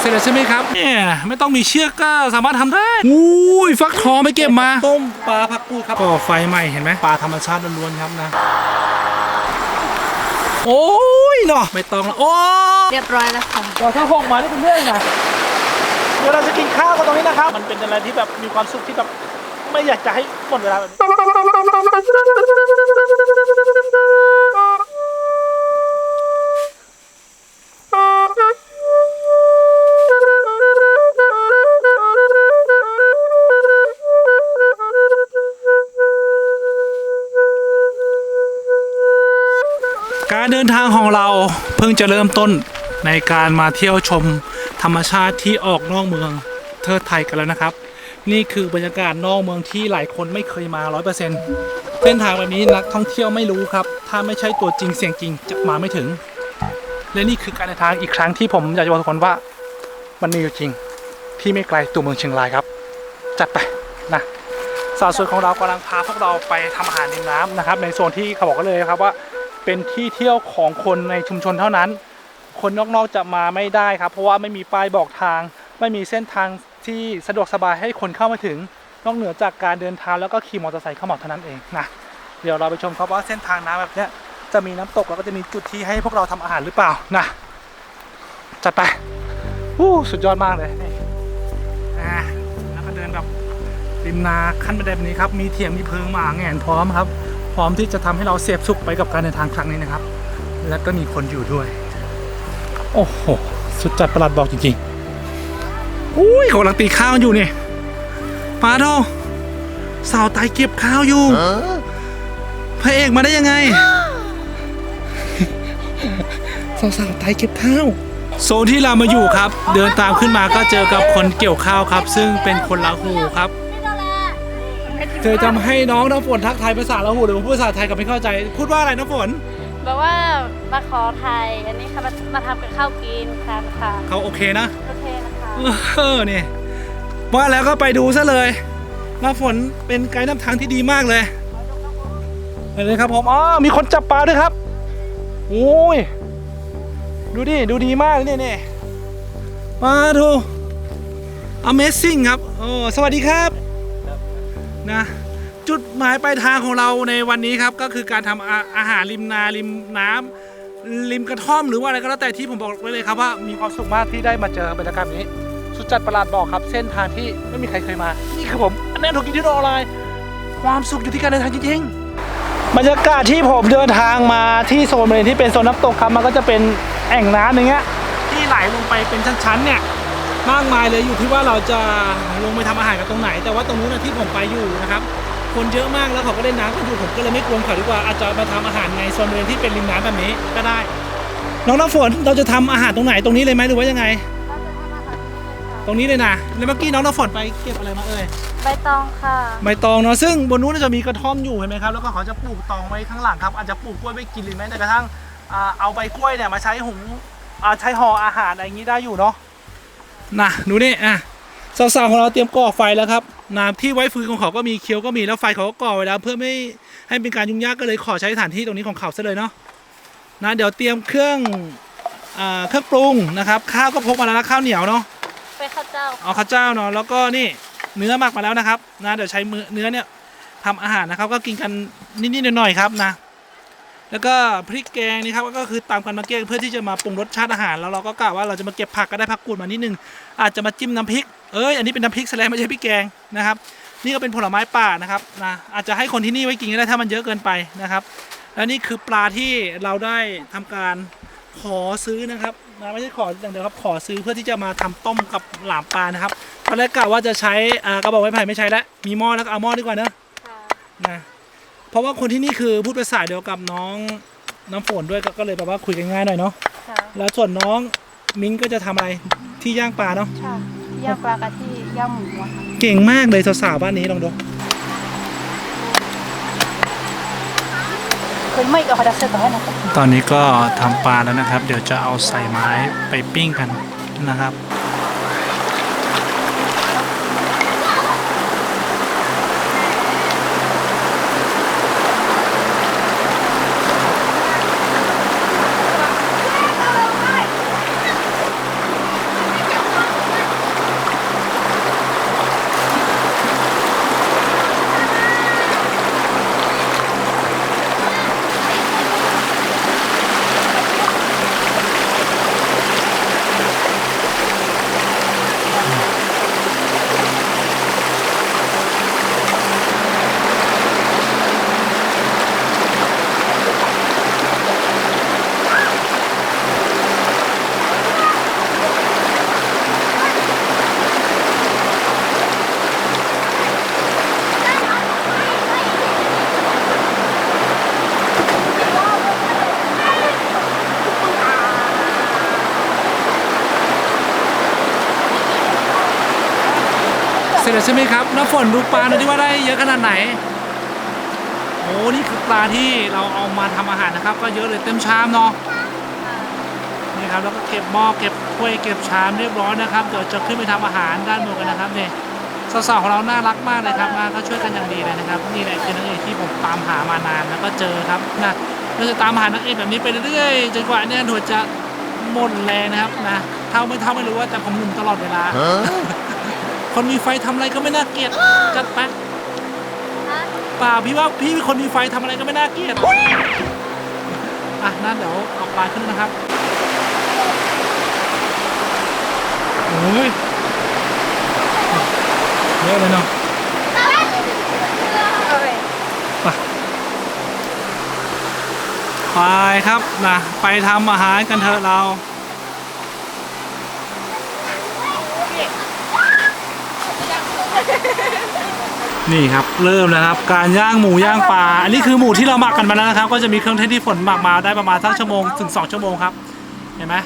เสร็จแล้วใช่ไหมครับเนี่ยไม่ต้องมีเชือกก็สามารถทำได้อุ้ยฟักทองไปเก็บมาต้มปลาผักกูดครับก่อไฟใหม่เห็นไหมปลาธรรมชาติล้วนๆครับนะ โอ้ยเนาะไม่ต้องละโอ้เรียบร้อยแล้วค่ะเราถ้าหกมานี่เป็นเรื่องนะเดี๋ยวเราจะกินข้าวกันตรงนี้นะครับมันเป็นอะไรที่แบบมีความสุขที่แบบไม่อยากจะให้หมดเวลาแบบนี้ ดินทางของเราเพิ่งจะเริ่มต้นในการมาเที่ยวชมธรรมชาติที่ออกนอกเมืองเทิดไทยกันแล้วนะครับ นี่คือบรรยากาศนอกเมืองที่หลายคนไม่เคยมา 100%เส้นทางแบบนี้นักท่องเที่ยวไม่รู้ครับ ถ้าไม่ใช่ตัวจริงเสียงจริงจะมาไม่ถึง และนี่คือการเดินทางอีกครั้งที่ผมอยากจะบอกทุกคนว่ามันมีอยู่จริงที่ไม่ไกลตัวเมืองเชียงรายครับ จัดไปนะสาวสวยของเรากำลังพาพวกเราไปทำอาหารริมน้ำนะครับ ในโซนที่เขาบอกกันเลยครับว่า เป็นที่เที่ยวของคนในชุมชนเท่านั้น คนนอกๆจะมาไม่ได้ครับ เพราะว่าไม่มีป้ายบอกทาง ไม่มีเส้นทางที่สะดวกสบายให้คนเข้ามาถึง นอกเหนือจากการเดินทางแล้วก็ขี่มอเตอร์ไซค์เข้ามาเท่านั้นเองนะเดี๋ยวเราไปชมครับว่าเส้นทางน้ำแบบเนี้ยจะมีน้ำตกแล้วก็จะมีจุดที่ให้พวกเราทำอาหารหรือเปล่านะจัดไปอู้สุดยอดมากเลยอ่าแล้วก็เดินแบบริมนาขั้นบันไดแบบนี้ครับ มีเถียงมีเพิงหมาแงนพร้อมครับ พร้อมที่จะทำให้เราเสพสุขไปกับการเดินทางครั้งนี้นะครับ แล้วก็มีคนอยู่ด้วย โอ้โห สุดจัดประหลัดบอกจริงๆอุ้ยเขากำลังตีข้าวอยู่เนี่ยปาโดสาวตายเก็บข้าวอยู่พระเอกมาได้ยังไงสาวสาวๆตายเก็บข้าวโซนที่เรามาอยู่ครับ เดินตามขึ้นมาก็เจอกับคนเกี่ยวข้าวครับ ซึ่งเป็นคนลาหูครับ เธอจำให้น้องน้ำฝนทักทายภาษาลาหูหรือพูดภาษาไทยกับไม่เข้าใจ พูดว่าอะไรน้ำฝนบอกว่ามาขอไทย อันนี้ค่ะมามาทำกับข้าวกินค่ะค่ะเขาโอเคนะโอเคนะคะเออเนี่ยว่าแล้วก็ไปดูซะเลยน้ำฝนเป็นไกด์นำทางที่ดีมากเลยไปเลยครับผมอ๋อมีคนจับปลาด้วยครับโอ้ยดูดิดูดีมากเนี่ยเนี่ยมาดู Amazing ครับโอ้สวัสดีครับ นะจุดหมายปลายทางของเราในวันนี้ครับก็คือการทำอาอาหารริมนาริมน้ำริมกระท่อมหรือว่าอะไรก็แล้วแต่ที่ผมบอกไว้เลยครับว่ามีความสุขมากที่ได้มาเจอบรรยากาศนี้ สุดจัดประหลาดบอกครับ เส้นทางที่ไม่มีใครเคยมานี่คือผมอนแน่นถูกกินที่โรออนไลน์ความสุขอยู่ที่การเดินทางจริงๆบรรยากาศที่ผมเดินทางมาที่โซนบริเวณที่เป็นโซนน้ำตกครับมันก็จะเป็นแอ่งน้ำอย่างเงี้ยที่ไหลลงไปเป็นชั้นๆเนี่ย มากมายเลยอยู่ที่ว่าเราจะลงไปทำอาหารกันตรงไหน แต่ว่าตรงนู้นนะที่ผมไปอยู่นะครับ คนเยอะมากแล้วเขาก็เล่นน้ำกันอยู่ผมก็เลยไม่กลัวเขาดีกว่าอาจจะมาทำอาหารในโซนบริเวณที่เป็นริมน้ำแบบนี้ก็ได้ น้องน้ำฝนเราจะทำอาหารตรงไหนตรงนี้เลยไหมหรือว่ายังไงเราจะทำอาหารที่นี่ค่ะตรงนี้เลยนะแล้วเมื่อกี้น้องน้ำฝนไปเก็บอะไรมาเอ่ยใบตองค่ะใบตองเนาะซึ่งบนนู้นจะมีกระท่อมอยู่เห็นไหมครับแล้วก็เขาจะปลูกตองไว้ข้างหลังครับอาจจะปลูกกล้วยไว้กินหรือแม้แต่กระทั่งอ่าเอาใบกล้วยเนี่ยมาใช้หุงอ่าใช้ห่ออาหารอะไรอย่างนี้ได้อยู่เนาะ นะดูนี่อะสาวๆของเราเตรียมก่อไฟแล้วครับน้ำที่ไว้ฟืนของเขาก็มีเคี้ยวก็มีแล้วไฟเขาก็ก่อไว้แล้วเพื่อไม่ให้เป็นการยุ่งยากก็เลยขอใช้สถานที่ตรงนี้ของเขาซะเลยเนาะนะเดี๋ยวเตรียมเครื่องอ่าเครื่องปรุงนะครับข้าวก็พกมาแล้วนะข้าวเหนียวเนาะเป็นข้าวเจ้าเอาข้าวเจ้าเนาะแล้วก็นี่เนื้อหมักมาแล้วนะครับนะเดี๋ยวใช้มือเนื้อเนี่ยทำอาหารนะครับ ก็กินกันนิดๆหน่อยๆครับนะ แล้วก็พริกแกงนี่ครับก็คือตามกันมาเกงเพื่อที่จะมาปรุงรสชาติอาหารแล้วเราก็กะว่าเราจะมาเก็บผักก็ได้ผักกูดมานิดนึงอาจจะมาจิ้มน้ำพริกเอ้ยอันนี้เป็นน้ำพริกแสลงไม่ใช่พริกแกงนะครับ นี่ก็เป็นผลไม้ป่านะครับนะอาจจะให้คนที่นี่ไว้กินก็ได้ถ้ามันเยอะเกินไปนะครับ และนี่คือปลาที่เราได้ทำการขอซื้อนะครับนะไม่ใช่ขออย่างเดียวครับขอซื้อเพื่อที่จะมาทำต้มกับหลามปลานะครับตอนแรกกะว่าจะใช้อ่ากระบอกไม้ไผ่ไม่ใช้แล้วมีหม้อแล้วก็เอาหม้อดีกว่าเนอะค่ะนะ เพราะว่าคนที่นี่คือพูดภาษาเดียวกับน้องน้ำฝนด้วยก็ก็เลยแบบว่าคุยกันง่ายหน่อยเนาะค่ะแล้วส่วนน้องมิ้งก็จะทำอะไรที่ย่างปลาเนาะค่ะย่างปลากะทิย่างหมูอะค่ะเก่งมากเลยสาวๆบ้านนี้ลองดูคุณไม่เอาดัสเซอร์ต่อให้นะคะตอนนี้ก็ทำปลาแล้วนะครับ เดี๋ยวจะเอาใส่ไม้ไปปิ้งกันนะครับ ใช่ไหมครับน้ำฝนดูปลาหน่อยที่ว่าได้เยอะขนาดไหนโอ้นี่คือปลาที่เราเอามาทำอาหารนะครับ ก็เยอะเลยเต็มชามเนาะนี่ครับแล้วก็เก็บหม้อเก็บถ้วยเก็บชามเรียบร้อยนะครับเดี๋ยวจะขึ้นไปทำอาหารด้านบนกันนะครับเนี่ยสาวๆของเราน่ารักมากเลยครับงานก็ช่วยกันอย่างดีเลยนะครับนี่แหละคือนางเอกที่ผมตามหามานานแล้วก็เจอครับนะเราจะตามหานางเอกแบบนี้ไปเรื่อยๆจนกว่าเนี่ยหนวดจะหมดแรงนะครับนะเท่าไม่เท่าไม่รู้ว่าแต่ผมหนุ่มตลอดเวลา คนมีไฟทำอะไรก็ไม่น่าเกลียดจัดไปเปล่าพี่ว่าพี่เป็นคนมีไฟทำอะไรก็ไม่น่าเกลียดอะนั่นเดี๋ยวเอาปลาขึ้นนะครับโอ้ยเยอะเลยเนาะไปไปครับนะไปทำอาหารกันเถอะเรา นี่ครับเริ่มแล้วครับ การย่างหมูย่างปลาอันนี้คือหมูที่เราหมักกันมาแล้วนะครับ ก็จะมีเครื่องเทศที่ฝนหมักมาได้ประมาณสักชั่วโมงถึงสองชั่วโมงครับ เห็นไหม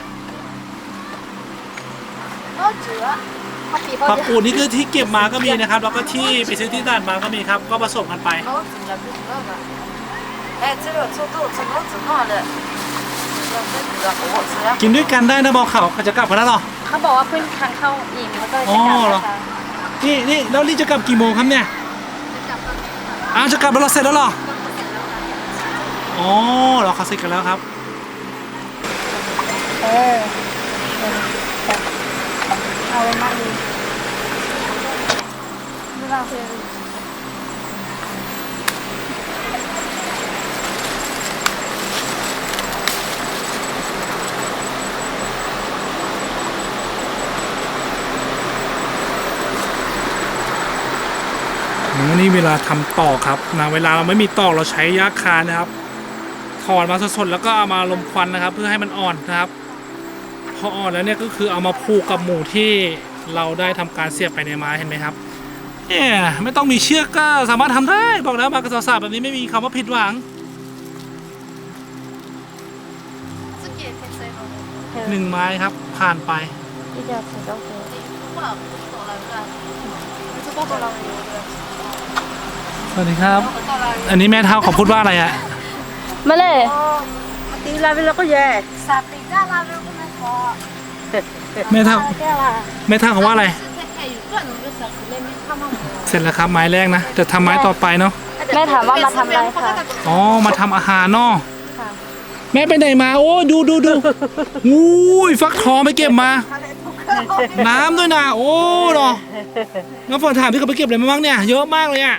ผักปูนี่คือที่เก็บมาก็มีนะครับ แล้วก็ที่ไปซื้อที่ตลาดมาก็มีครับ ก็ผสมกันไปกินด้วยกันได้นะบอกเขาเขาจะกลับกันแล้วหรอเขาบอกว่าเพื่อนทางเข้าอีกเขาก็จะกลับ นะคะนี่นี่แล้วนี่จะกลับกี่โมงครับเนี่ยอ้าวจะกลับแล้วเราเสร็จแล้วเหรออ๋อเราเขาเสร็จกันแล้วครับเออเอาเลยมากดีไม่ต้องเสียดี เวลาทำตอกครับนะเวลาเราไม่มีตอกเราใช้ยาคานะครับถอดมาสดๆแล้วก็เอามาลมควันนะครับ เพื่อให้มันอ่อนนะครับ พออ่อนแล้วเนี่ยก็คือเอามาผูกกับหมูที่เราได้ทำการเสียบไปในไม้เห็นไหมครับเนี่ยไม่ต้องมีเชือกก็สามารถทำได้บอกแล้วมากระสอบแบบนี้ไม่มีคำว่าผิดหวังหนึ่งไม้ครับผ่านไปที่จะใส่ต้องเสีย สวัสดีครับ อันนี้แม่เท้าเขาพูดว่าอะไรอะมาเลยตีลาเวแล้วก็แย่สาติจ้าลาเวลก็ไม่พอแม่เท้าแม่เท้าเขาว่าอะไร เสร็จแล้วครับไม้แรกนะจะทำไม้ต่อไปเนาะแม่ถามว่ามาทำอะไรคะอ๋อมาทำอาหารเนาะแม่ไปไหนมา โอ้ดูดูดูอู้ยฟักทองไปเก็บมา น้ำด้วยนะโอ้เนาะน้องฝนถามพี่เขาไปเก็บอะไรมาบ้างเนี่ย เยอะมากเลยอะ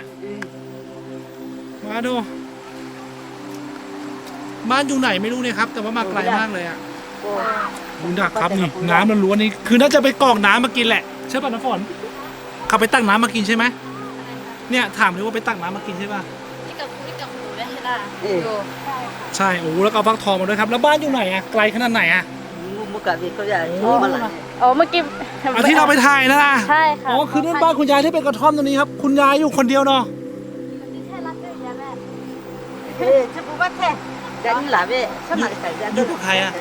าดู บ้านอยู่ไหนไม่รู้เนี่ยครับ แต่ว่ามาไกลมากเลยอะบุญดักครับนี่น้ำล้วนนี่คือน่าจะไปกอกน้ำมากินแหละใช่ป่ะน้ำฝนเขาไปตักน้ำมากินใช่ไหมเนี่ยถามเลยว่าไปตักน้ำมากินใช่ป่ะใช่โอ้แล้วก็เอาฟักทองมาด้วยครับ แล้วบ้านอยู่ไหนอะไกลขนาดไหนอะมุกกะบิก็ใหญ่อ๋อเมื่อกี้ที่เราไปถ่ายนะนะใช่ค่ะอ๋อคือนั่นบ้านคุณยายที่เป็นกระท่อมตรงนี้ครับคุณยายอยู่คนเดียวเนาะ 예, 저 무밭에 난 라베 천만 살 자. อยู่กับใครอะ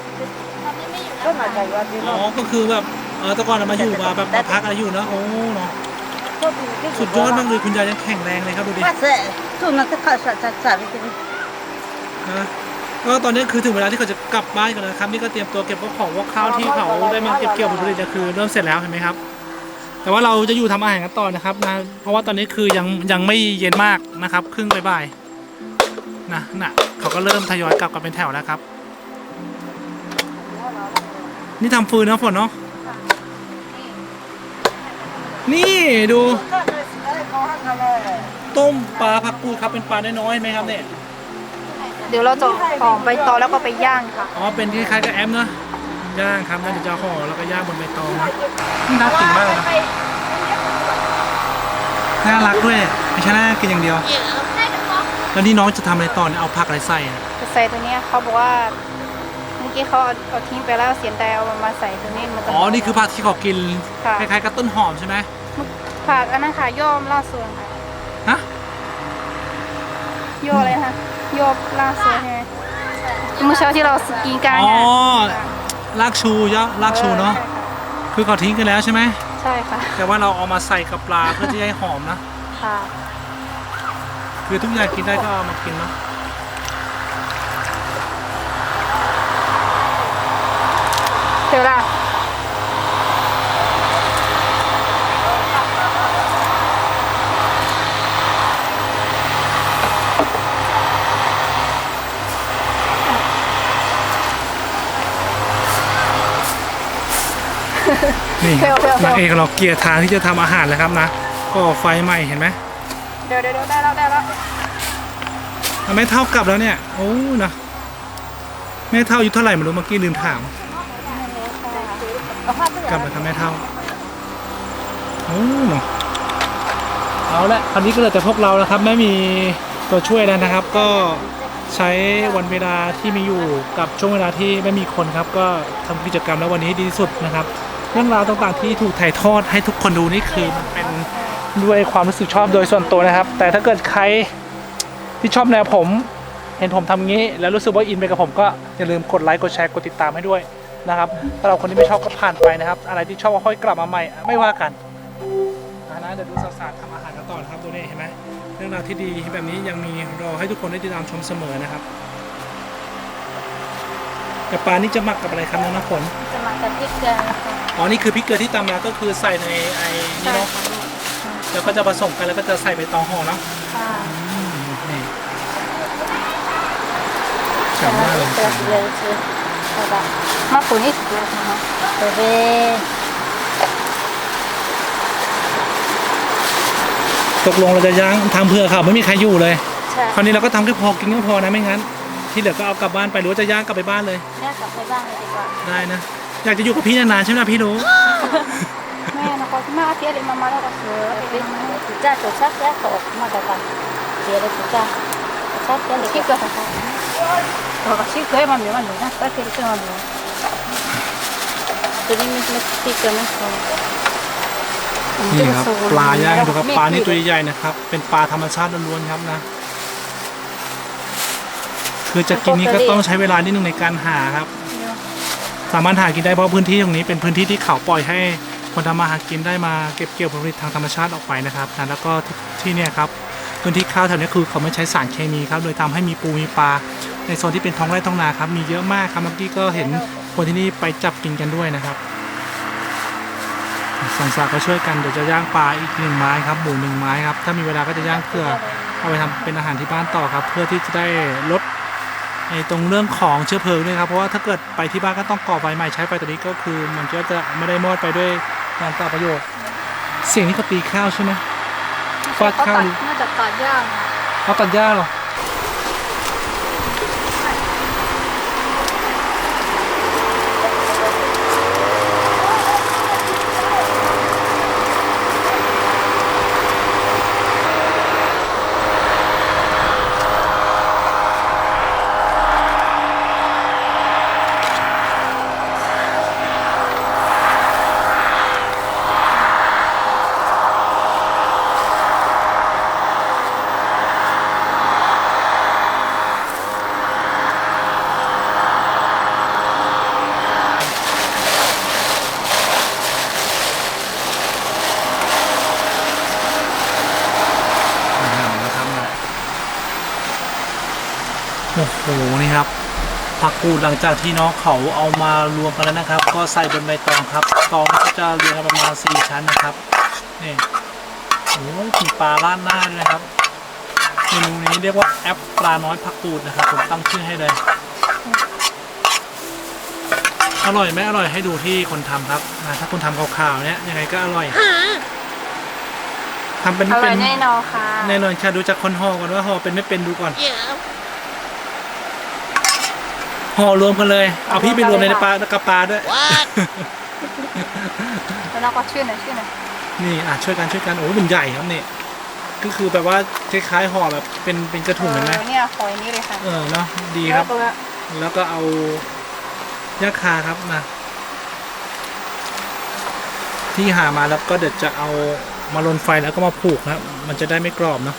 ตอนนี้ไม่อยู่แล้ว 천만 ค่ะ 살 자. อ๋อ ก็คือแบบเออตะกอนเรามาอยู่มาแบบมาพักอะไรอยู่นะโอ้เนาะ สุดยอดมากเลยคุณยายยังแข็งแรงเลยครับดูดิ ว่าเสะทุ่มนันก็เข้าสัตวสัตสัไปกินนะก็ตอนนี้คือถึงเวลาที่เขาจะกลับบ้านกันแล้วครับนี่ก็เตรียมตัวเก็บพวกของพวกข้าวที่เขาได้มาเก็บเกี่ยวผลผลิตเนี่คือเริ่มเสร็จแล้วเห็นไหมครับ แต่ว่าเราจะอยู่ทำอาหารกันต่อนะครับนะเพราะว่าตอนนี้คือยังยังไม่เย็นมากนะครับ ครึ่งบ่าย นะน่ะเขาก็เริ่มทยอยกลับกันเป็นแถวแล้วครับ นี่ทำฟืนนะฝนเนาะนี่ดู ต้มปลาผักกูดครับเป็นปลาน้อยๆเห็นไหมครับเนี่ยเดี๋ยวเราจะห่อใบตองแล้วก็ไปย่างค่ะอ๋อเป็นคล้ายๆกับแอมเนอะย่างครับแล้วเดี๋ยวจะเอาห่อแล้วก็ย่างบนใบตองนะนี่น่ากินมากเลยนะน่ารักด้วยไม่ใช่น่ากินอย่างเดียว แล้วนี่น้องจะทำอะไรต่อเนี่ยเอาผักอะไรใส่อะจะใส่ตัวเนี้ยเขาบอกว่าเมื่อกี้เขาเอาเอาทิ้งไปแล้วเสียดายเอามาใส่ตัวนี้มันจะ อ๋อ นี่คือผักที่เขากินค่ะ คล้ายๆกับต้นหอมใช่ไหมผักอันนั้นค่ะย่อมล่าส่วนค่ะฮะย่ออะไรนะคะย่อล่าส่วนใช่ไหมเมื่อเช้าที่เราสกีกันอ๋อเนี่ยรากชูเยอะรากชูเนาะคือเขาทิ้งกันแล้วใช่ไหมใใช่ค่ะแต่ว่าเราเอามาใส่กับปลาเพื่อที่ให้หอมนะค่ะคื อทุกอย่างกินได้ก็เอามากินเนาะเดี๋ยวล่ะนี่เร็วเร็วเร็วนางเอกเราเกลียร์ทางที่จะทำอาหารแล้วครับนะ ก็ไฟไหม้เห็นไหม เดี๋ยวเดี๋ยวได้แล้วได้แล้วมันไม่เท่ากับแล้วเนี่ย โอ้นะแม่เท่าอายุเท่าไหร่ไม่รู้เมื่อกี้ลืมถาม กลับมาทำแม่เท่าโอ้เนาะเอาละคราวนี้ก็เหลือแต่พวกเราแล้วครับ ไม่มีตัวช่วยแล้วนะครับ ก็ใช้วันเวลาที่มีอยู่กับช่วงเวลาที่ไม่มีคนครับ ก็ทำกิจกรรมแล้ววันนี้ดีที่สุดนะครับ เรื่องราวต่างๆที่ถูกถ่ายทอดให้ทุกคนดูนี่คือมันเป็น ด้วยความรู้สึกชอบโดยส่วนตัวนะครับ แต่ถ้าเกิดใครที่ชอบแนวผม เห็นผมทำงี้ แล้วรู้สึกว่าอินไปกับผมก็อย่าลืมกดไลค์กดแชร์กดติดตามให้ด้วยนะครับถ้าเราคนที่ไม่ชอบก็ผ่านไปนะครับ อะไรที่ชอบก็ค่อยกลับมาใหม่ไม่ว่ากันอ่านะเดี๋ยวดูสาวๆทำอาหารกันต่อนะครับดูนี่เห็นไหมเรื่องราวที่ดีแบบนี้ยังมีรอให้ทุกคนได้ติดตามชมเสมอนะครับแต่ปลานี่จะหมักกับอะไรครับน้องน้ำฝนจะมากับพริกเกลือนะคะอ๋อนี่คือพริกเกลือที่ตำมาก็คือใส่ในไอ้นี่ใช่เนาะค่ะ แล้วก็จะผสมกันแล้วก็จะใส่ใบตองห่อเนาะค่ะนี่ฉ่ำมากเลยมาปุ๋ยสุดแล้วนะคะตกลงเราจะย่างทำเผื่อเขาไม่มีใครอยู่เลย ใช่คราวนี้เราก็ทำแค่พอกินก็พอนะไม่งั้น ที่เหลือก็เอากลับบ้านไปหรือว่าจะย่างกลับไปบ้านเลยแม่กลับไปบ้านเลยดีกว่า ได้นะ อยากจะอยู่กับพี่นานๆใช่ไหมล่ะพี่รู้ นี่นะก็มาเทียเลยมามาแล้ก็เสือเป็นจ้าชัดแท้ตกมาแต่กันเทียเลยจ้าชัดแท้เลยคิดก็ค่ตัวก็ชิคเคยมันยันอยู่นะก็เทียเลมันอยู่ตัวนี้มันติดกันนะนี่ครับปลาย่างดูครับปลานี่ตัวใหญ่นะครับ เป็นปลาธรรมชาติล้วนๆครับนะคือจะกินนี้ก็ต้องใช้เวลานิดนึงในการหาครับ สามารถหากินได้เพราะพื้นที่ตรงนี้เป็นพื้นที่ที่เขาปล่อยให้ คนทำมาหากินได้มาเก็บเกี่ยวผลผลิตทางธรรมชาติออกไปนะครับนะแล้วก็ที่ที่เนี่ยครับพื้นที่ข้าวแถวนี้คือเขาไม่ใช้สารเคมีครับเลยทำให้มีปูมีปลาในโซนที่เป็นท้องไร่ท้องนาครับมีเยอะมากครับเมื่อกี้ก็เห็นคนที่นี่ไปจับกินกันด้วยนะครับสองสาวก็ช่วยกันเดี๋ยวจะย่างปลาอีกหนึ่งไม้ครับหมูหนึ่งไม้ครับถ้ามีเวลาก็จะย่างเพื่อเอาไปทำเป็นอาหารที่บ้านต่อครับ เพื่อที่จะได้ลดไอ้ตรงเรื่องของเชื้อเพลิงด้วยครับเพราะว่าถ้าเกิดไปที่บ้านก็ต้องก่อไฟใหม่ใช้ไฟตัวนี้ก็คือ มันก็จะไม่ได้มอดไปด้วย งานต่อประโยชน์ เสียงนี้เขาตีข้าวใช่ไหมฟาดข้าวหรือน่าจะตัดย่างเขาตัดหญ้าเหรอนะครับนะโอ้โหนี่ครับ ผักกูดหลังจากที่น้องเขาเอามารวมกันแล้วนะครับ ก็ใส่บนใบตองครับตองก็จะเรียงกันประมาณสี่ชั้นนะครับนี่โอ้ยมีปลาล้านหน้าด้วยนะครับเมนูนี้เรียกว่าแอปปลาน้อยผักกูดนะครับผมตั้งชื่อให้เลยอร่อยไหมอร่อยให้ดูที่คนทำครับอ่าถ้าคนทำขาวๆเนี่ยยังไงก็อร่อยทำเป็นอไม่ร่เป็อยนแน่นอนค่ะแน่นอนค่ะดูจากคนห่อก่อนว่าห่อเป็นไม่เป็นดูก่อน ห่อรวมกันเลย เอาพี่ไปรวมในปลากระปลาด้วยแล้วเราก็ชื่อหน่อยชื่อหน่อยนี่อะช่วยกันช่วยกันโอ้ยมันใหญ่ครับนี่ก็คือแบบว่าคล้ายๆห่อแบบเป็นเป็นกระถุงเห็นไหมเออเนี่ยหอยนี้เลยค่ะเออเนาะดีครับเยอะแล้วก็เอายาคาครับมาที่หามาแล้วก็เดี๋ยวจะเอามาลนไฟแล้วก็มาผูกนะครับมันจะได้ไม่กรอบเนาะ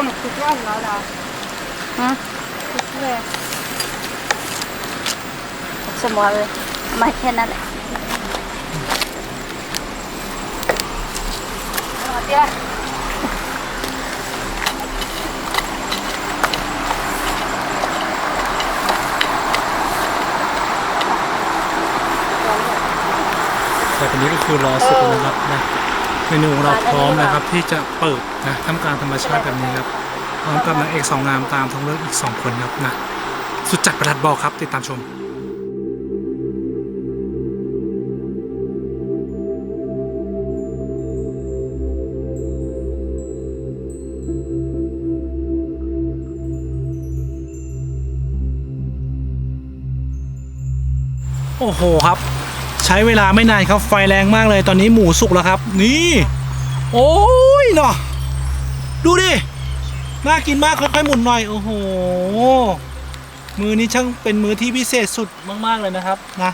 คนคุกว่าแล้วดาฮะคุก เลยสมอเลยมาแค่นั้นแหละเอาเตี้ยแต่ตอนนี้ก็คือรอสุกนะครับนะเมนูของเราพร้อมแล้วครับที่จะเปิดนะท่ามกลางธรรมชาติแบบนี้ครับ ร้อมกับนางเอกสองงามตามท้องเรื่องอีกสองคนครับนะสุดจัดประทัดบอกครับ ติดตามชมโอ้โหครับ ใช้เวลาไม่นานครับไฟแรงมากเลยตอนนี้หมูสุกแล้วครับ นี่ โอ้ยเนาะดูดิ น่ากินมากค่อยๆหมุนหน่อยโอ้โหมือนี้ช่างเป็นมือที่พิเศษสุดมากๆเลยนะครับนะ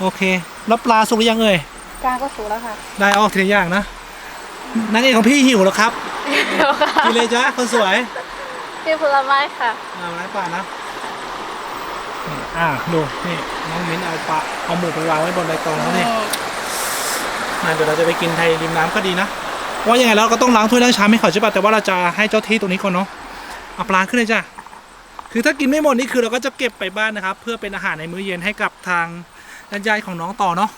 โอเคแล้วปลาสุกหรือยังเอ่ยกลางก็สูงแล้วค่ะได้ออกทีละอย่างนะนางเอกของพี่หิวแล้วครับเดี๋ยวค่ะกินเลยจ้ะคนสวยพี่ผลไม้ค่ะเอาไรป่านะนี่อ่าดูนี่น้องมิ้นเอาปลาเอาหมูไปวางไว้บนใบตองแล้วนี่น่าเดี๋ยวเราจะไปกินไทยริมน้ำก็ดีนะ ว่ายังไงเราก็ต้องล้างถ้วยล้างชามให้เขาใช่ป่ะแต่ว่าเราจะให้เจ้าที่ตรงนี้ก่อนเนาะเอาปลาขึ้นเลยจ้ะคือถ้ากินไม่หมดนี่คือเราก็จะเก็บไปบ้านนะครับ เพื่อเป็นอาหารในมื้อเย็นให้กับทางญาติๆของน้องต่อเนาะ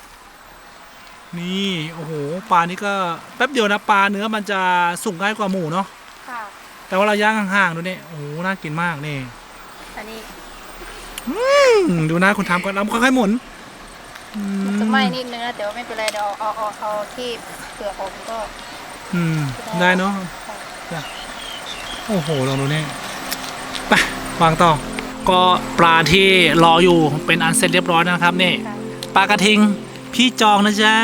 นี่โอ้โหปลานี่ก็แป๊บเดียวนะปลาเนื้อมันจะสุกง่ายกว่าหมูเนาะค่ะแต่ว่าเราย่างห่างๆดูนี่โอ้โหน่ากินมากนี่อันนี้อืมดูหน้าคุณทำก่อนแล้วค่อยๆหมุนอืจะไหม้นิดนึงนะแต่ว่าไม่เป็นไรเดี๋ยวเอาเอาเอาที่เปลือกออกก็ อืม ได้เนาะจ้ะโอ้โหลองดูนี่ไปวางต่อ ก็ปลาที่รออยู่เป็นอันเสร็จเรียบร้อยนะครับนี่ค่ะปลากระทิงพี่จองนะจ๊ะ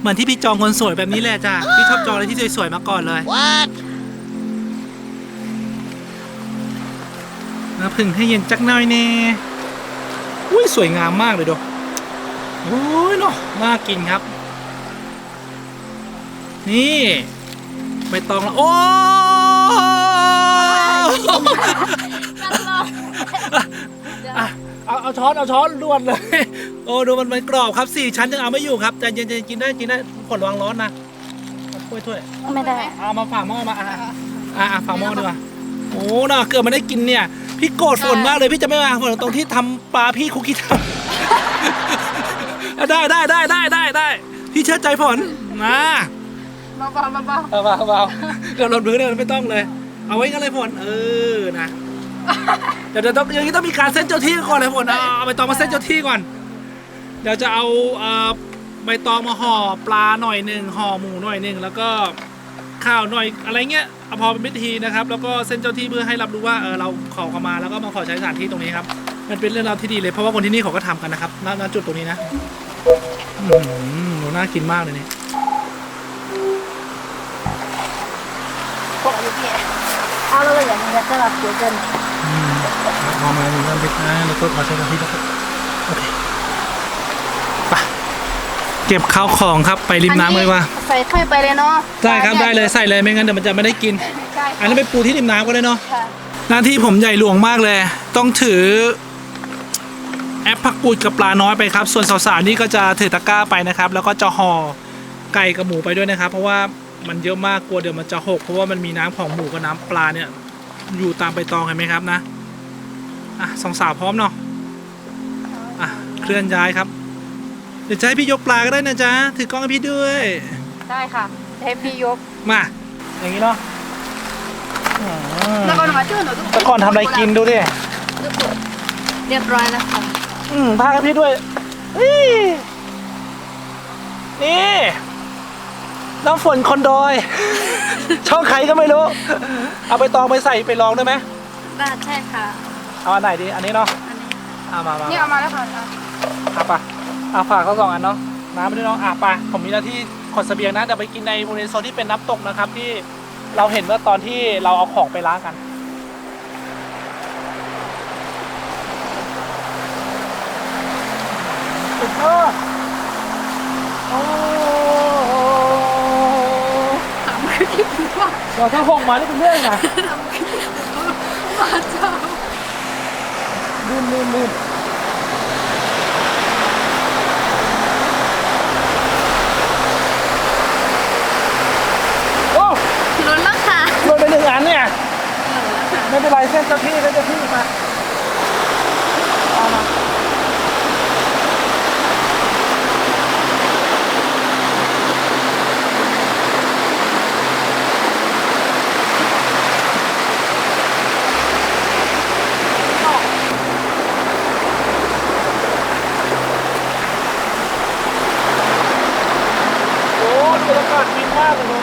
เหมือนที่พี่จองคนสวยแบบนี้แหละจ้ะพี่ชอบจองอะไรที่สวยๆมาก่อนเลยนะพึ่งให้เย็นจักหน่อยเน่อุ้ยสวยงามมากเลยดูโอ้ยเนาะน่ากินครับ นี่ใบตองแล้วโอ้อะเอาเอาช้อนเอาช้อนด่วนเลยโอ้ดูมันมันกรอบครับสี่ชั้นยังเอาไม่อยู่ครับแต่เย็นๆกินได้กินได้ผลระวังร้อนนะเอาถ้วยถ้วยไม่ได้ เอามาฝากหม้อมาอะอะอะอะฝากหม้อดีกว่าโอ้น่ะเกือบไม่ได้กินเนี่ย พี่โกรธฝนมากเลยพี่จะไม่มาฝนตรงที่ทำปลาพี่คุกกี้ทำได้ได้ได้ได้ได้ได้พี่เชื่อใจฝนมา เบาๆเบาเบาเบาเบาเดี๋ยวหล่นพื้นเลยไม่ต้องเลย เอาไว้กันเลยฝนเออนะเดี๋ยวเดี๋ยวต้องอย่างนี้ต้องมีการเส้นเจ้าที่ก่อนเลยฝนเอาเอาใบตองมาเส้นเจ้าที่ก่อน เดี๋ยวจะเอาเอ่อใบตองมาห่อปลาหน่อยหนึ่งห่อหมูหน่อยหนึ่งแล้วก็ข้าวหน่อยอะไรเงี้ยเอาพอเป็นพิธีนะครับ แล้วก็เส้นเจ้าที่เพื่อให้รับรู้ว่าเออเราขอเข้ามาแล้วก็มาขอใช้สถานที่ตรงนี้ครับ มันเป็นเรื่องราวที่ดีเลยเพราะว่าคนที่นี่เขาก็ทำกันนะครับณณจุดตรงนี้นะ อืมน่ากินมากเลยเนี่ย เอาแล้วอย่างนี้จะรับเสียกันอืมพอมาถึงกันเล็กนะแล้วก็ขอใช้กะทินะครับโอเคไปเก็บข้าวของครับไปริมน้ำเลยว่า ใส่ถ้วยไปเลยเนาะได้ครับได้เลยใส่เลยไม่งั้นเดี๋ยวมันจะไม่ได้กิน ใช่อันนี้นไปปูที่ริมน้ำก็ได้เนาะค่ะหน้าที่ผมใหญ่หลวงมากเลย ต้องถือ แอปผักกูดกับปลาน้อยไปครับ ส่วนสาวๆนี่ก็จะถือตะกร้าไปนะครับ แล้วก็จะห่อไก่กับหมูไปด้วยนะครับ เพราะว่า มันเยอะมากกลัวเดี๋ยวมันจะหกเพราะว่ามันมีน้ำของหมูกับน้ำปลาเนี่ย อยู่ตามใบตองเห็นไหมครับนะอะสองสาวพร้อมเนาะอะเคลื่อนย้ายครับ เดี๋ยวจะให้พี่ยกปลาก็ได้นะจ๊ะถือกล้องให้พี่ด้วยได้ค่ะให้พี่ยกมา อย่างนี้เนาะอืมแล้วก็มาช่วยหนูดูแต่ก่อนทำอะไรกินดูดิเรียบร้อยแล้วค่ะอืมพากับพี่ด้วยนี่ นี่น้ำฝนคนดอย ช่องใครก็ไม่รู้ เอาไปตองไปใส่ไปลองได้ไหมได้ใช่ค่ะ เอาอันไหนดี อันนี้เนาะอันนี้เอามามานี่เอามาแล้วค่ะเอาปะเอาฝากเขาสองอันเนาะน้ำไม่ได้เนาะอะไปะผมมีหน้าที่ขนเสบียงนะเดี๋ยวไปกินในบริเวณโซนที่เป็นน้ำตกนะครับ ที่เราเห็นเมื่อตอนที่เราเอาของไปล้างกันสุดยอดโอ้ โหถามคือที่ผมว่าใช่เราถ้าห้องมานี่เป็นเรื่องนะลื่นลื่นลื่นโอ้ลุ้นแล้วค่ะโดนไปหนึ่งอันเนี่ย ไม่เป็นไรเส้นเจ้าที่เส้นเจ้าที่มาเอามาโอ้ดูบรรยากาศดีมากเลยลุง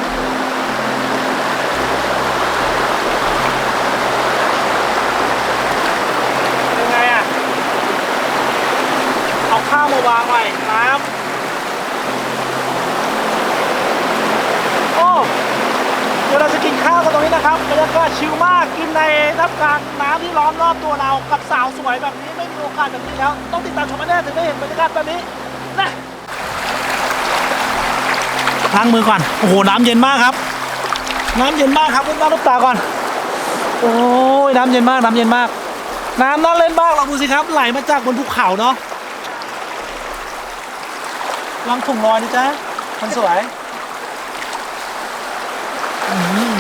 ยังไงอะ เอาข้าวมาวางไว้น้ำโอ้เดี๋ยวเราจะกินข้าวกันตรงนี้นะครับบรรยากาศชิลมากกินในน้ำกลางน้ำที่ล้อมรอบตัวเรากับสาวสวยแบบนี้ไม่มีโอกาสแบบนี้แล้ว ต้องติดตามชมแน่ถึงได้เห็นบรรยากาศแบบนี้นะ ล้างมือก่อน โอ้โห น้ำเย็นมากครับ น้ำเย็นมากครับลูกตาลูกตาก่อน โอ้ยน้ำเย็นมากน้ำเย็นมาก น้ำน่าเล่นมากลองดูสิครับ ไหลมาจากบนภูเขาเนาะลองถุงลอยนะจ๊ะมันสวยอืม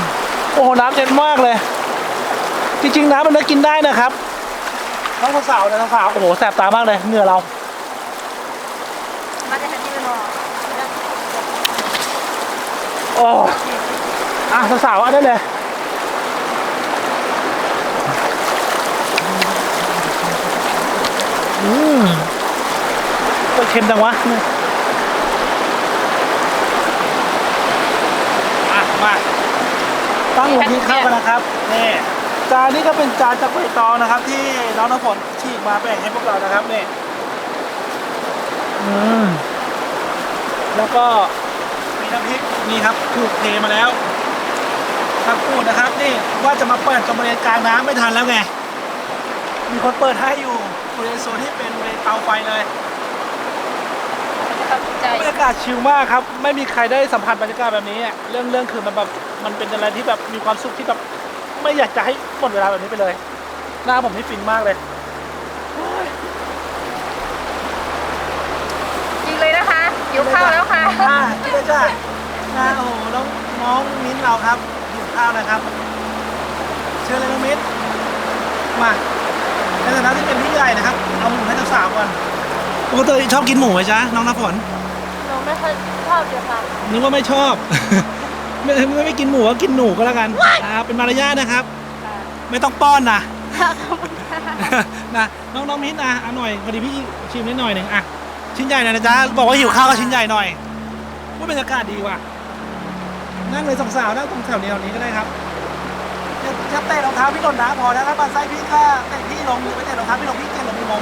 โอ้โห น้ำเย็นมากเลย จริงๆ น้ำมันได้กินได้นะครับน้องสาวๆนะสาว โอ้โห แสบตามากเลย เหงื่อเรา มาจะทันทีรอ โอ้อะสาวๆเอาได้เลยอืมก็เค็มจังวะเนี่ยอะมาตั้งหัวกินข้าวกันนะครับนี่จานนี้ก็เป็นจานจากใบตองนะครับ ที่น้องน้ำฝนฉีกมาแบ่งให้พวกเรานะครับนี่อืมแล้วก็ มีน้ำพริกนี่ครับถูกเทมาแล้วทักพูดนะครับ นี่ว่าจะมาเปิดตรงบริเวณกลางน้ำไม่ทันแล้วไง มีคนเปิดให้อยู่บริเวณโซนที่เป็นเตาไฟเลยตัดใจบรรยากาศชิลมากครับ ไม่มีใครได้สัมผัสบรรยากาศแบบนี้อะเรื่องเรื่องคือมันแบบมันเป็นอะไรที่แบบมีความสุขที่แบบไม่อยากจะให้หมดเวลาแบบนี้ไปเลย หน้าผมนี่ฟินมากเลยโอ้ย จริงเลยนะคะหิ วข้าวแล้วค่ะอ่านี่เลยจ้ะนะโอ้โหน้องน้องมิ้นท์เราครับหิวข้าวนะครับ เชิญเลยน้องมิ้นท์มาในฐานะที่เป็นพี่ใหญ่นะครับ เอาหมูให้เจ้าสาวก่อนปกติชอบกินหมูไหมจ๊ะน้องน้ำฝน หนูไม่ค่อยชอบเลยค่ะนึกว่าไม่ชอบ ไม่ไม่ไม่กินหมูก็กินหนูก็แล้วกันอ่าเป็นมารยาทนะครับค่ะไม่ต้องป้อนนะขอบคุณค่ะนะน้องน้องมิ้นอะเอาหน่อยพอดีพี่ชิมนิดหน่อยหนึ่งอะ ชิ้นใหญ่หน่อยนะจ๊ะบอกว่าหิวข้าวก็ชิ้นใหญ่หน่อยว่าบรรยากาศดีว่ะ นั่งเลยสองสาวนั่งตรงแถวนี้แถวนี้ก็ได้ครับจะจะเตะรองเท้าพี่หล่นนะพอแล้วถ้ามาไส้พี่ก็เตะพี่ลงหรือไปเตะรองเท้าพี่ลงพี่เจ็บลงพี่ลง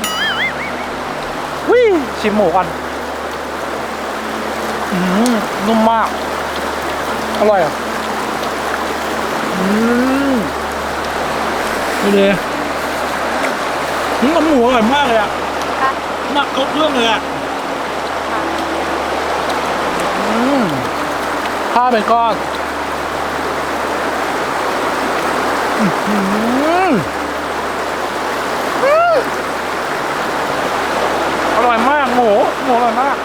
วิชิมหมูก่อนอืมนุ่มมาก อร่อยอะอืมดูดินี่มันหมูอร่อยมากเลยอะค่ะหมักครบเครื่องเลยอะ อืม ข้าวเป็นก้อนอื้อหืออื้ออร่อยมากหมูหมูอร่อยมาก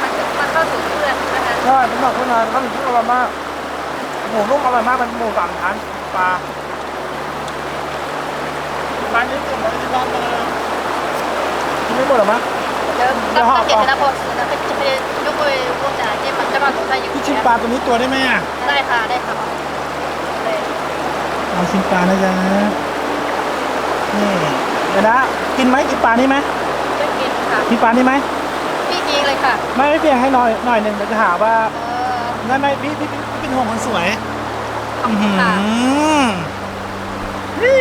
มันจะมันเข้าถึงเพื่อนนะคะใช่ผมบอกคุณนายข้าวหมูอร่อยมาก หมูนุ่มอร่อยมากเป็นหมูสามชั้นปลาร้านนี้ผมเลยที่ร้านเลยกินไม่หมดหรอมั้ง เดี๋ยวต้องต้องเก็บนะพอจะไปจะไปยกไปพวกจ่ายที่มันจะมาสนใจอยู่พี่ชิมปลาตัวนี้ตัวได้ไหมอะได้ค่ะได้ค่ะเลยเอาชิมปลานะจ๊ะนี่เดี๋ยวนะกินไหมกินปลานี่ไหมจะกินค่ะกินปลานี่ไหมพี่จริงเลยค่ะไม่ไม่เพียงให้หน่อยหน่อยหนึ่งเดี๋ยวจะหาว่าเออ ไม่ไม่พี่พี่พี่พี่เป็นห่วงคนสวยขอบคุณค่ะอื้อหือนี่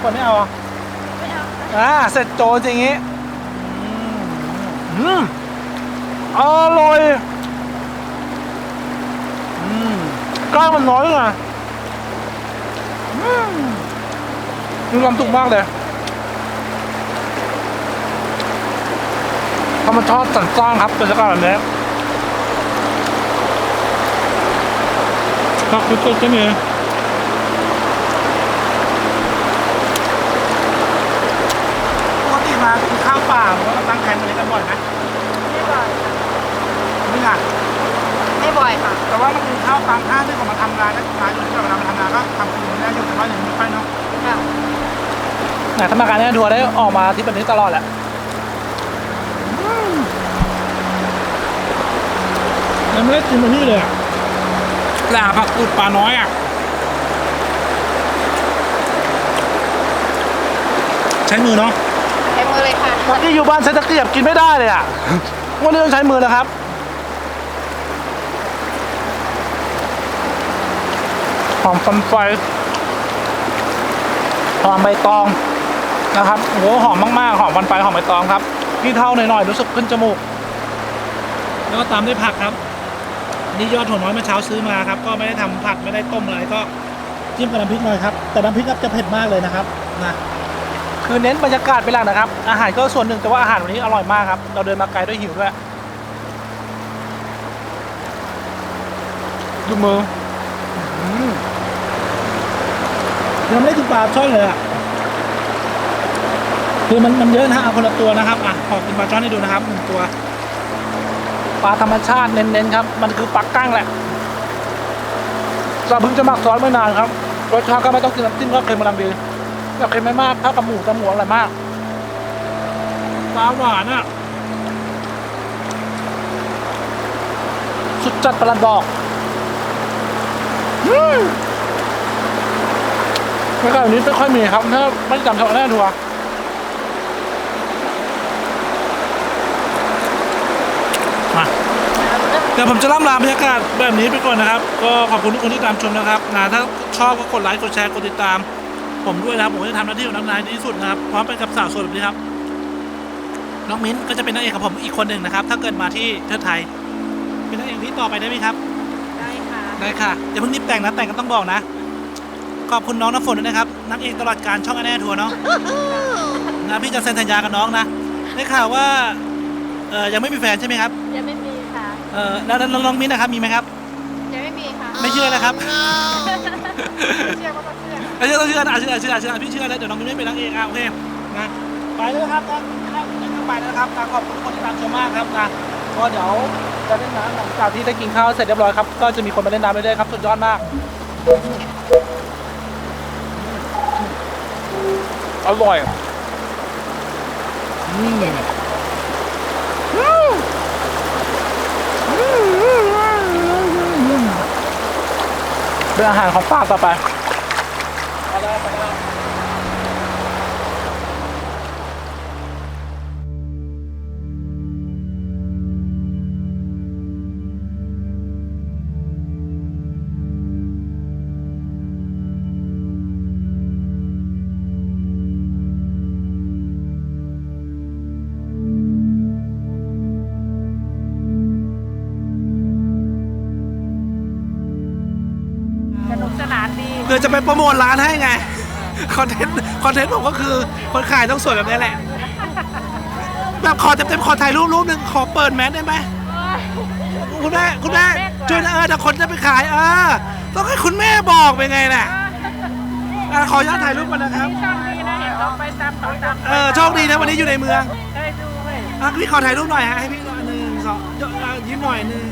คนไม่เอาอะไม่เอาอ่าเสร็จโจรอย่างงี้ อร่อยกล้างมันน้อยอะอืมมีความสุขมากเลยธรรมชาติสันสร้างครับเป็นสกาแบบนี้ผักสดๆก็มีปกติมากินข้าวเปล่า หรือว่ามาตั้งแคมป์อะไรกันบ่อยไหมไม่บ่อยค่ะไม่อะไม่บ่อยค่ะ แต่ว่ามากินข้าวกลางข้างที่ผมมาทำงานนะงานอยู่ที่เรามาทำงานก็ทำกินได้อยู่แต่ว่าอย่างนี้ไม่ค่อยเนาะค่ะไหนถ้ามาการเนี่ยทัวร์ได้ออกมาที่แบบนี้ตลอดแหละยังไม่ได้กินมานี่เลยอะแหละผักกูดปลาน้อยอะใช้มือเนาะ ค่ะเมื่อกี้อยู่บ้านใช้ตะเกียบกินไม่ได้เลยอะวันนี้ต้องใช้มือนะครับ หอมฟันไฟหอมใบตองนะครับโอ้โหหอมมากๆ หอมฟันไฟหอมใบตองครับนี่เท่าหน่อยๆรู้สึกขึ้นจมูก แล้วก็ตามด้วยผักครับ นี่ยอดถั่วน้อยเมื่อเช้าซื้อมาครับ ก็ไม่ได้ทำผัดไม่ได้ต้มอะไรก็จิ้มกับน้ำพริกหน่อยครับ แต่น้ำพริกครับจะเผ็ดมากเลยนะครับนะ คือเน้นบรรยากาศเป็นหลักนะครับ อาหารก็ส่วนหนึ่งแต่ว่าอาหารวันนี้อร่อยมากครับ เราเดินมาไกลด้วยหิวด้วย ดูมือยังไม่ได้กินปลาช่อนเลยอะ คือมันมันเยอะนะฮะเอาคนละตัวนะครับ อะ ขอกินปลาช่อนให้ดูนะครับหนึ่งตัว ปลาธรรมชาติเน้นๆครับ มันคือปลากั้งแหละเราเพิ่งจะหมักซอสไม่นานครับ รสชาติก็ไม่ต้องกินน้ำจิ้มก็เค็มกำลังดี แต่เค็มไม่มากเท่ากับหมูต่หมูอร่อยมากปลาหวานอะ สุดจัดประหลัดบอกอืมไม่ค่อยแบบนี้ไม่ค่อยมีครับ ถ้าไม่จำชาวแน่ทัวร์มาเดี๋ยวผมจะล่ำลาบรรยากาศแบบนี้ไปก่อนนะครับ ก็ขอบคุณทุกคนที่ตามชมนะครับนะถ้าชอบก็กดไลค์ กดแชร์ กดติดตาม ผมด้วยนะครับผมจะทำหน้าที่ของนักนายดีที่สุดนะครับพร้อมไปกับสาวโสดแบบนี้ครับ น้องมิ้นก็จะเป็นนางเอกกับผมอีกคนหนึ่งนะครับ ถ้าเกิดมาที่เทิดไทย เป็นนางเอกที่ต่อไปได้ไหมครับ ได้ค่ะ ได้ค่ะอย่าเพิ่งรีบแต่งนะแต่งก็ต้องบอกนะ ขอบคุณน้องน้ำฝนด้วยนะครับนักเอกตลอดการช่องอันแน่ทัวร์เนาะนะพี่จะเซ็นสัญญากับน้องนะได้ข่าวว่าเออยังไม่มีแฟนใช่ไหมครับยังไม่มีค่ะ เออแล้วแล้วน้องมิ้นนะครับมีไหมครับยังไม่มีค่ะ ไม่เชื่อนะครับ เชื่อก็ต้อง เชื่อไม่เชื่อต้องเชื่อนะเชื่อเชื่อเชื่อพี่เชื่อแล้วเดี๋ยวน้องมิ้นไม่เป็นนางเอกอะโอเคนะไปเลยนะครับนะนะไปแล้วนะครับนะขอบคุณทุกคนที่ตามชมมากครับนะก็เดี๋ยวจะเล่นน้ำหลังจากที่ได้กินข้าวเสร็จเรียบร้อยครับก็จะมีคนมาเล่นน้ำเรื่อยๆครับสุดยอดมากอร่อยอืมเป็นอาหารของฝากต่อไป จะไปโปรโมทร้านให้ไง คอนเทนต์คอนเทนต์ผมก็คือคนขายต้องสวยแบบนี้แหละ แบบขอเต็มๆขอถ่ายรูปรูปหนึ่งขอเปิดแมสได้ไหมคุณแม่คุณแม่ช่วยนะเออแต่คนจะไปขายเออต้องให้คุณแม่บอกเป็นไงน่ะอะขออนุญาตถ่ายรูปก่อนนะครับ ช่องดีนะเห็นเราไปตามต่อตามเออโชคดีนะวันนี้อยู่ในเมือง ได้ดูเว้ยอะพี่ขอถ่ายรูปหน่อยฮะให้พี่หน่อยหนึ่งสองอะยิ้มหน่อยหนึ่ง